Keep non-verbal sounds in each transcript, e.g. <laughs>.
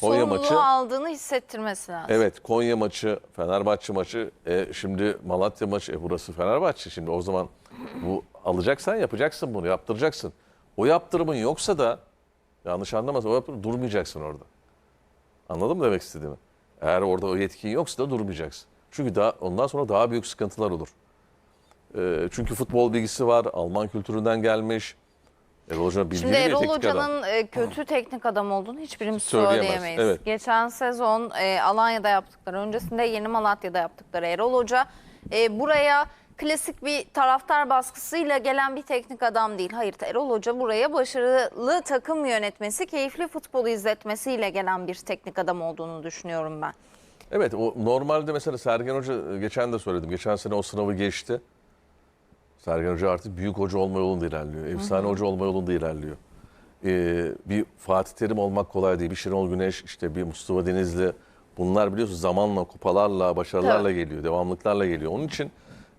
Konya sorumluluğu maçı aldığını hissettirmesi lazım. Evet Konya maçı, Fenerbahçe maçı, e, şimdi Malatya maçı, e, burası Fenerbahçe. Şimdi o zaman bu alacaksan yapacaksın bunu, yaptıracaksın. O yaptırımın yoksa da yanlış anlamazsan o yaptırım durmayacaksın orada. Anladın mı demek istediğimi? Eğer orada o yetkin yoksa da durmayacaksın. Çünkü daha, ondan sonra daha büyük sıkıntılar olur. E, çünkü futbol bilgisi var, Alman kültüründen gelmiş. Erol Hoca bildiği Şimdi bir Erol teknik. Hoca'nın kötü teknik adam olduğunu hiçbirimiz Söyleyemez, söyleyemeyiz. evet. Geçen sezon e, Alanya'da yaptıkları, öncesinde Yeni Malatya'da yaptıkları Erol Hoca e, buraya klasik bir taraftar baskısıyla gelen bir teknik adam değil. Hayır Erol Hoca buraya başarılı takım yönetmesi, keyifli futbolu izletmesiyle gelen bir teknik adam olduğunu düşünüyorum ben. Evet o normalde mesela Sergen Hoca e, geçen de söyledim. Geçen sene o sınavı geçti. Sergen Hoca artık büyük hoca olma yolunda ilerliyor. Efsane hoca olma yolunda ilerliyor. Ee, bir Fatih Terim olmak kolay değil. Bir Şenol Güneş, işte bir Mustafa Denizli. Bunlar biliyorsun zamanla, kupalarla, başarılarla Tabii. geliyor. Devamlıklarla geliyor. Onun için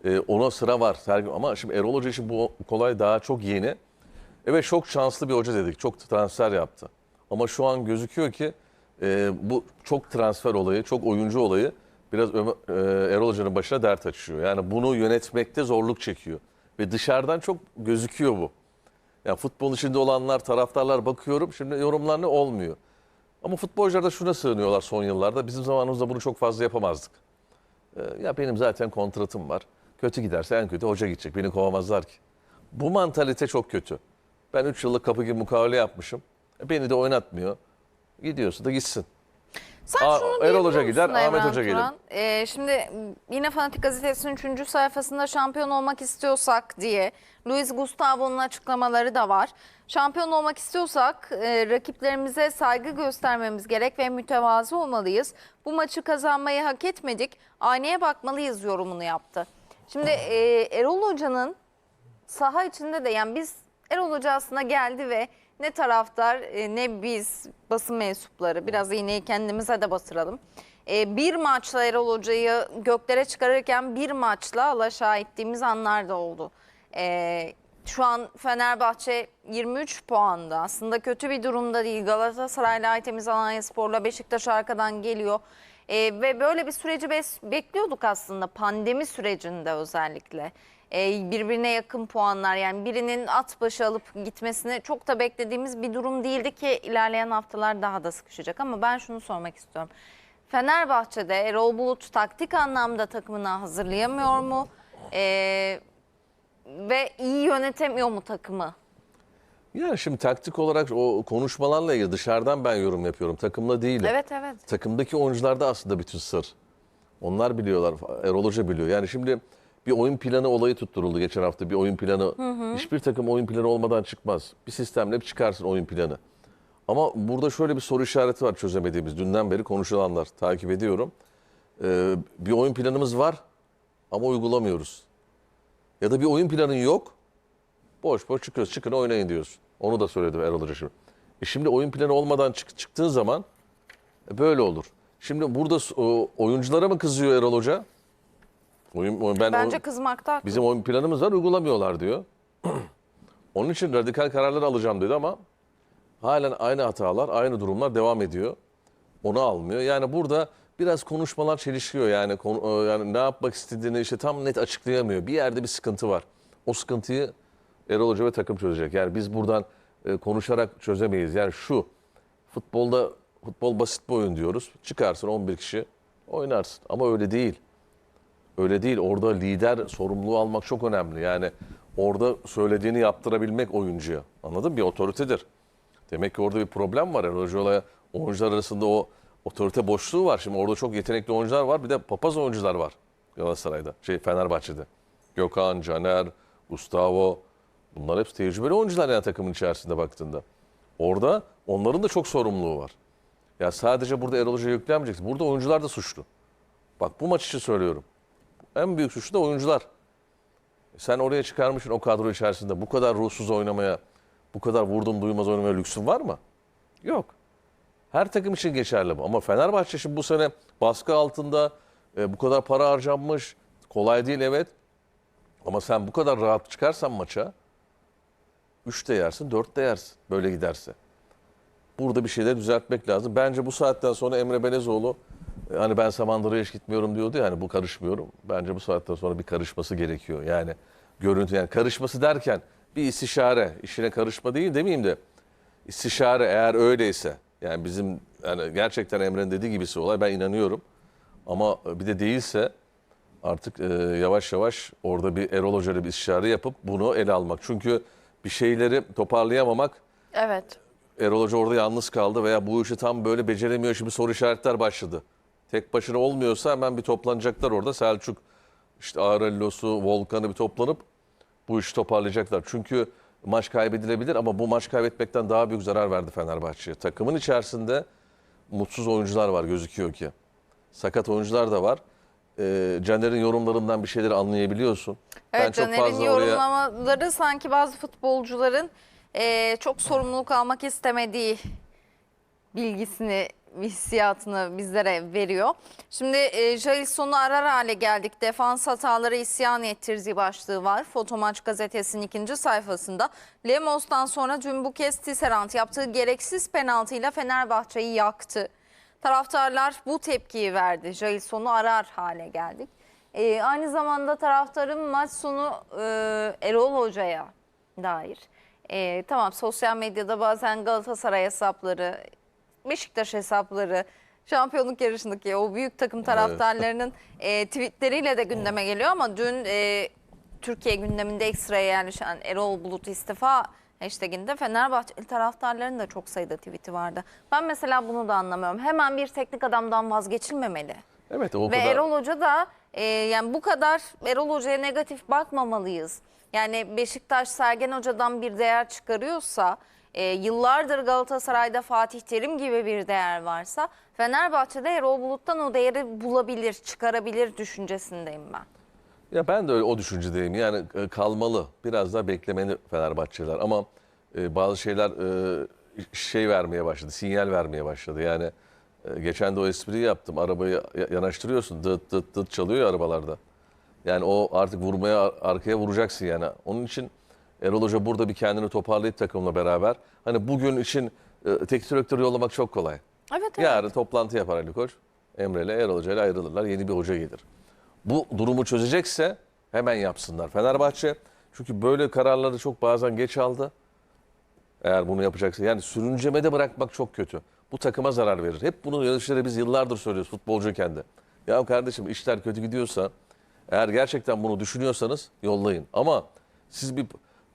e, ona sıra var. Sergen, ama şimdi Erol Hoca için bu kolay daha çok yeni. Evet çok şanslı bir hoca dedik. Çok transfer yaptı. Ama şu an gözüküyor ki e, bu çok transfer olayı, çok oyuncu olayı biraz Ömer, e, Erol Hoca'nın başına dert açıyor. Yani bunu yönetmekte zorluk çekiyor. Ve dışarıdan çok gözüküyor bu. Yani futbol içinde olanlar, taraftarlar bakıyorum. Şimdi yorumlar ne olmuyor. Ama futbolcular da şuna sığınıyorlar son yıllarda. Bizim zamanımızda bunu çok fazla yapamazdık. E, ya benim zaten kontratım var. Kötü giderse en kötü hoca gidecek. Beni kovamazlar ki. Bu mantalite çok kötü. Ben 3 yıllık kapı gibi mukavele yapmışım. E, Beni de oynatmıyor. Gidiyorsa da gitsin. Sen Aa, şunu Erol Hoca gider, musun Ahmet Evren Hoca gelir. Turan? Ee, şimdi yine Fanatik Gazetesi'nin 3. sayfasında şampiyon olmak istiyorsak diye Luis Gustavo'nun açıklamaları da var. Şampiyon olmak istiyorsak e, rakiplerimize saygı göstermemiz gerek ve mütevazı olmalıyız. Bu maçı kazanmayı hak etmedik. Aynaya bakmalıyız yorumunu yaptı. Şimdi e, Erol Hoca'nın saha içinde de yani biz Erol Hoca aslında geldi ve ne taraftar e, ne biz basın mensupları biraz iğneyi kendimize de batıralım. E, Bir maçla Erol Hoca'yı göklere çıkarırken bir maçla alaşağı ettiğimiz anlar da oldu. E, Şu an Fenerbahçe 23 puanda aslında kötü bir durumda değil. Galatasaray'la Aytemiz Alanyaspor'la Beşiktaş arkadan geliyor. Ve böyle bir süreci bekliyorduk aslında pandemi sürecinde özellikle. E, birbirine yakın puanlar yani birinin at başı alıp gitmesini çok da beklediğimiz bir durum değildi ki ilerleyen haftalar daha da sıkışacak. Ama ben şunu sormak istiyorum. Fenerbahçe'de Erol Bulut taktik anlamda takımını hazırlayamıyor mu? E, ve iyi yönetemiyor mu takımı? Yani şimdi taktik olarak o konuşmalarla ilgili dışarıdan ben yorum yapıyorum. Takımla değilim. Evet evet. Takımdaki oyuncularda aslında bütün sır. Onlar biliyorlar. Erol Hoca biliyor. Yani şimdi bir oyun planı olayı tutturuldu geçen hafta. Bir oyun planı. Hiçbir takım oyun planı olmadan çıkmaz. Bir sistemle çıkarsın oyun planı. Ama burada şöyle bir soru işareti var çözemediğimiz. Dünden beri konuşulanlar takip ediyorum. Ee, bir oyun planımız var ama uygulamıyoruz. Ya da bir oyun planın yok. Boş boş çıkıyoruz. Çıkın oynayın diyorsun. Onu da söyledi Erol Hoca şimdi. E şimdi oyun planı olmadan çık, çıktığın zaman e, böyle olur. Şimdi burada o, oyunculara mı kızıyor Erol Hoca? Oyun, oyun- ben Bence oyun- kızmakta haklı. bizim oyun planımız var uygulamıyorlar diyor. <clears throat> Onun için radikal kararlar alacağım dedi ama halen aynı hatalar, aynı durumlar devam ediyor. Onu almıyor. Yani burada biraz konuşmalar çelişiyor. Yani konu- e, yani ne yapmak istediğini işte tam net açıklayamıyor. Bir yerde bir sıkıntı var. O sıkıntıyı Erol Hoca ve takım çözecek. Yani biz buradan e, konuşarak çözemeyiz. Yani şu futbolda futbol basit bir oyun diyoruz. Çıkarsın 11 kişi oynarsın. Ama öyle değil. Öyle değil. Orada lider sorumluluğu almak çok önemli. Yani orada söylediğini yaptırabilmek oyuncuya. Anladın mı? Bir otoritedir. Demek ki orada bir problem var. Erol Hoca'yla oyuncular arasında o otorite boşluğu var. Şimdi orada çok yetenekli oyuncular var. Bir de papaz oyuncular var Galatasaray'da. Şey Fenerbahçe'de. Gökhan, Caner, Gustavo. Bunlar hepsi tecrübeli oyuncular yani takımın içerisinde baktığında. Orada onların da çok sorumluluğu var. Ya sadece burada Erol Hoca'ya yüklenmeyeceksin. Burada oyuncular da suçlu. Bak bu maç için söylüyorum. En büyük suçlu da oyuncular. Sen oraya çıkarmışsın o kadro içerisinde bu kadar ruhsuz oynamaya, bu kadar vurdum duymaz oynamaya lüksün var mı? Yok. Her takım için geçerli bu. Ama Fenerbahçe şimdi bu sene baskı altında e, bu kadar para harcanmış. Kolay değil evet. Ama sen bu kadar rahat çıkarsan maça 3 de yersin 4 de yersin böyle giderse. Burada bir şeyler düzeltmek lazım. Bence bu saatten sonra Emre Belezoğlu e, hani ben Samandıra'ya hiç gitmiyorum diyordu ya hani bu karışmıyorum. Bence bu saatten sonra bir karışması gerekiyor. Yani görüntü yani karışması derken bir istişare, işine karışma değil demeyeyim de istişare eğer öyleyse yani bizim yani gerçekten Emre'nin dediği gibisi olay ben inanıyorum. Ama bir de değilse artık e, yavaş yavaş orada bir Erol Hoca'yla bir istişare yapıp bunu ele almak. Çünkü bir şeyleri toparlayamamak Evet. Erol Hoca orada yalnız kaldı veya bu işi tam böyle beceremiyor. Şimdi soru işaretler başladı. Tek başına olmuyorsa hemen bir toplanacaklar orada. Selçuk, işte Ağrellosu, Volkan'ı bir toplanıp bu işi toparlayacaklar. Çünkü maç kaybedilebilir ama bu maç kaybetmekten daha büyük zarar verdi Fenerbahçe'ye. Takımın içerisinde mutsuz oyuncular var gözüküyor ki. Sakat oyuncular da var. Ee, Caner'in yorumlarından bir şeyleri anlayabiliyorsun. Evet Caner'in oraya- yorumlamaları sanki bazı futbolcuların eee, çok sorumluluk almak istemediği bilgisini, hissiyatını bizlere veriyor. Şimdi e, Jalison'u arar hale geldik. Defans hataları isyan ettirdiği başlığı var. Fotomaç gazetesinin ikinci sayfasında. Lemos'tan sonra dün bu kez Tisserand yaptığı gereksiz penaltıyla Fenerbahçe'yi yaktı. Taraftarlar bu tepkiyi verdi. Jalison'u arar hale geldik. E, aynı zamanda taraftarın maç sonu e, Erol Hoca'ya dair. E, tamam sosyal medyada bazen Galatasaray hesapları, Beşiktaş hesapları, şampiyonluk yarışındaki o büyük takım taraftarlarının <laughs> e, tweetleriyle de gündeme geliyor ama dün e, Türkiye gündeminde ekstraya yerleşen Erol Bulut istifa hashtaginde Fenerbahçeli taraftarların da çok sayıda tweet'i vardı. Ben mesela bunu da anlamıyorum. Hemen bir teknik adamdan vazgeçilmemeli. Evet o Ve kadar. Erol Hoca da e, yani bu kadar Erol Hoca'ya negatif bakmamalıyız. Yani Beşiktaş Sergen Hoca'dan bir değer çıkarıyorsa, e, yıllardır Galatasaray'da Fatih Terim gibi bir değer varsa Fenerbahçe'de Erol Bulut'tan o değeri bulabilir, çıkarabilir düşüncesindeyim ben. Ya ben de öyle o düşüncedeyim. Yani e, kalmalı. Biraz daha beklemeli Fenerbahçeliler ama e, bazı şeyler e, şey vermeye başladı, sinyal vermeye başladı. Yani e, geçen de o espriyi yaptım. Arabayı ya- yanaştırıyorsun, dıt dıt dıt çalıyor ya arabalarda. Yani o artık vurmaya ar- arkaya vuracaksın yani. Onun için Erol Hoca burada bir kendini toparlayıp takımla beraber. Hani bugün için e, teknik direktör yollamak çok kolay. Evet evet. Yarın toplantı yapar Ali Koç. Emre ile Erol Hoca ile ayrılırlar. Yeni bir hoca gelir. Bu durumu çözecekse hemen yapsınlar. Fenerbahçe çünkü böyle kararları çok bazen geç aldı. Eğer bunu yapacaksa yani sürüncemede bırakmak çok kötü. Bu takıma zarar verir. Hep bunu yöneticileri biz yıllardır söylüyoruz futbolcuyken de. Ya kardeşim işler kötü gidiyorsa eğer gerçekten bunu düşünüyorsanız yollayın. Ama siz bir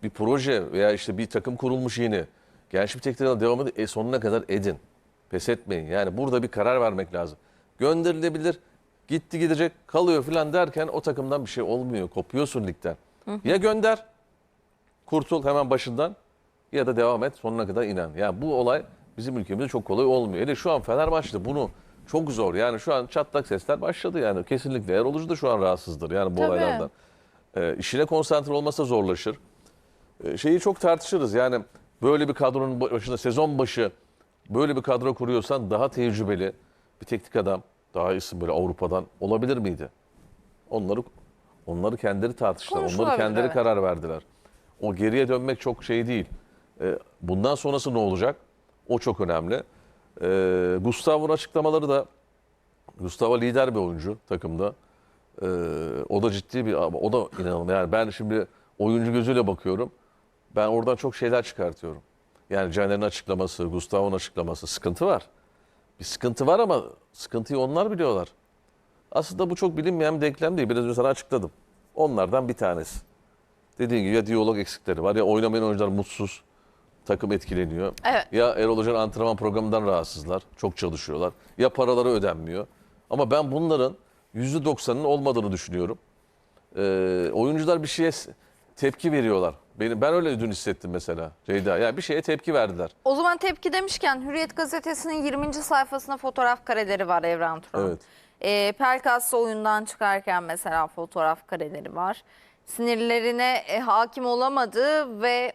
bir proje veya işte bir takım kurulmuş yeni genç bir teknikten devam edin. E, sonuna kadar edin. Pes etmeyin. Yani burada bir karar vermek lazım. Gönderilebilir. Gitti gidecek kalıyor falan derken o takımdan bir şey olmuyor. Kopuyorsun ligden. Ya gönder kurtul hemen başından ya da devam et sonuna kadar inan. Yani bu olay bizim ülkemizde çok kolay olmuyor. Hele şu an Fenerbahçe'de bunu çok zor. Yani şu an çatlak sesler başladı yani. Kesinlikle Erol Hoca da şu an rahatsızdır yani bu Tabii. olaylardan. Ee, işine konsantre olmasa zorlaşır. Ee, şeyi çok tartışırız yani böyle bir kadronun başında sezon başı böyle bir kadro kuruyorsan daha tecrübeli bir teknik adam daha isim böyle Avrupa'dan olabilir miydi? Onları onları kendileri tartıştılar. Onları kendileri evet. karar verdiler. O geriye dönmek çok şey değil. Ee, bundan sonrası ne olacak? O çok önemli. Ee, Gustavo'nun açıklamaları da Gustavo lider bir oyuncu takımda. O da ciddi bir o da inanılmaz. Yani ben şimdi oyuncu gözüyle bakıyorum. Ben oradan çok şeyler çıkartıyorum. Yani Caner'in açıklaması, Gustavo'nun açıklaması sıkıntı var. Bir sıkıntı var ama sıkıntıyı onlar biliyorlar. Aslında bu çok bilinmeyen bir denklem değil. Biraz önce sana açıkladım. Onlardan bir tanesi. Dediğin gibi ya diyalog eksikleri var ya oynamayan oyuncular mutsuz. Takım etkileniyor. Evet. Ya Erol Hoca'nın antrenman programından rahatsızlar. Çok çalışıyorlar. Ya paraları ödenmiyor. Ama ben bunların %90'ının olmadığını düşünüyorum. Ee, oyuncular bir şeye tepki veriyorlar. Benim, ben öyle dün hissettim mesela Ceyda. Yani bir şeye tepki verdiler. O zaman tepki demişken Hürriyet gazetesinin 20. sayfasında fotoğraf kareleri var Evren Turan. Evet. Ee, Pelkas oyundan çıkarken mesela fotoğraf kareleri var. Sinirlerine e, hakim olamadı ve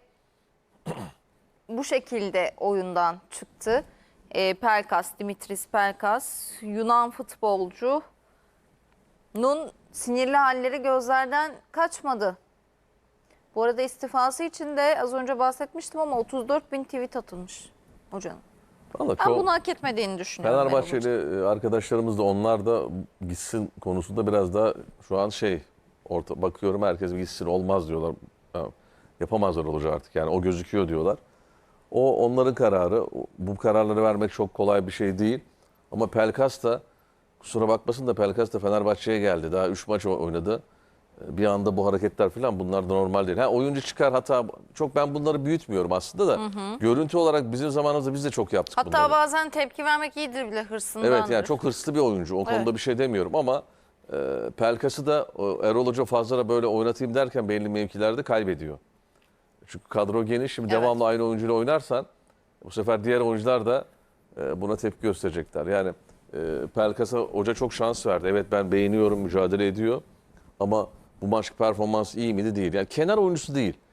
<clears throat> bu şekilde oyundan çıktı. Ee, Pelkas, Dimitris Pelkas, Yunan futbolcunun sinirli halleri gözlerden kaçmadı. Bu arada istifası için de az önce bahsetmiştim ama 34 bin tweet atılmış hocanın. Valla Ben bunu hak etmediğini düşünüyorum. Fenerbahçeli e, arkadaşlarımız da onlar da gitsin konusunda biraz da şu an şey orta bakıyorum herkes gitsin olmaz diyorlar. Yapamazlar olacak artık yani o gözüküyor diyorlar. O onların kararı. Bu kararları vermek çok kolay bir şey değil. Ama Pelkas da kusura bakmasın da Pelkas da Fenerbahçe'ye geldi. Daha 3 maç oynadı. Bir anda bu hareketler falan bunlar da normal değil. Ha oyuncu çıkar hata çok ben bunları büyütmüyorum aslında da. Görüntü olarak bizim zamanımızda biz de çok yaptık Hatta bunları. bazen tepki vermek iyidir bile hırsındandır. Evet yani çok hırslı bir oyuncu. O konuda Evet. bir şey demiyorum ama e, Pelkas'ı da Erol Hoca fazla da böyle oynatayım derken belli mevkilerde kaybediyor. Çünkü kadro geniş. Şimdi Evet. devamlı aynı oyuncuyla oynarsan bu sefer diğer oyuncular da e, buna tepki gösterecekler. Yani e, Pelkas'a hoca çok şans verdi. Evet ben beğeniyorum, mücadele ediyor. Ama bu maç performans iyi miydi? Değil. Yani kenar oyuncusu değil.